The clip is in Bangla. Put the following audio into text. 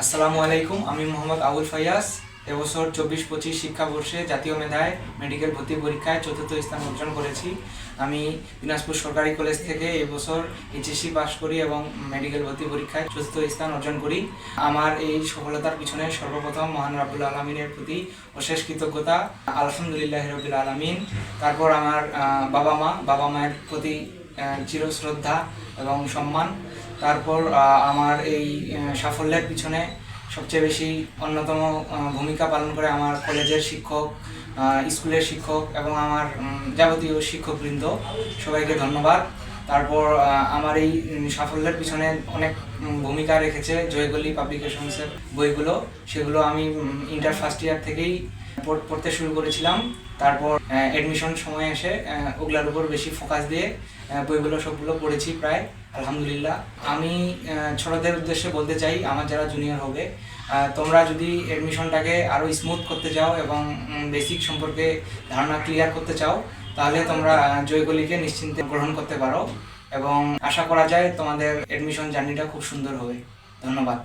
আসসালামু আলাইকুম, আমি মোহাম্মদ আবুল ফাইয়াস এবছর চব্বিশ, পঁচিশ শিক্ষাবর্ষে জাতীয় মেধায় মেডিকেল ভর্তি পরীক্ষায় চতুর্থ স্থান অর্জন করেছি। আমি দিনাজপুর সরকারি কলেজ থেকে এবছর এইচএসসি পাশ করি এবং মেডিকেল ভর্তি পরীক্ষায় চতুর্থ স্থান অর্জন করি। আমার এই সফলতার পিছনে সর্বপ্রথম মহান রাবুল আলমিনের প্রতি অশেষ কৃতজ্ঞতা। আলহামদুলিল্লাহ রবিল আলমিন। তারপর আমার বাবা মা, বাবা মায়ের প্রতি চিরশ্রদ্ধা এবং সম্মান। তারপর আমার এই সাফল্যের পিছনে সবচেয়ে বেশি অন্যতম ভূমিকা পালন করে আমার কলেজের শিক্ষক স্কুলের শিক্ষক এবং আমার যাবতীয় শিক্ষকবৃন্দ। সবাইকে ধন্যবাদ। তারপর আমার এই সাফল্যের পিছনে অনেক ভূমিকা রেখেছে জয়গলি পাবলিকেশনসের বইগুলো। সেগুলো আমি ইন্টার ফার্স্ট ইয়ার থেকেই পড়তে শুরু করেছিলাম। তারপর অ্যাডমিশন সময় এসে ওগুলার উপর বেশি ফোকাস দিয়ে বইগুলো সবগুলো পড়েছি প্রায়, আলহামদুলিল্লাহ। আমি ছোটদের উদ্দেশ্যে বলতে চাই, আমার যারা জুনিয়র হবে তোমরা যদি অ্যাডমিশনটাকে আরও স্মুথ করতে চাও এবং বেসিক সম্পর্কে ধারণা ক্লিয়ার করতে চাও, তাহলে তোমরা জয়গলিকে নিশ্চিন্তে গ্রহণ করতে পারো এবং আশা করা যায় তোমাদের অ্যাডমিশন জার্নিটা খুব সুন্দর হবে। ধন্যবাদ।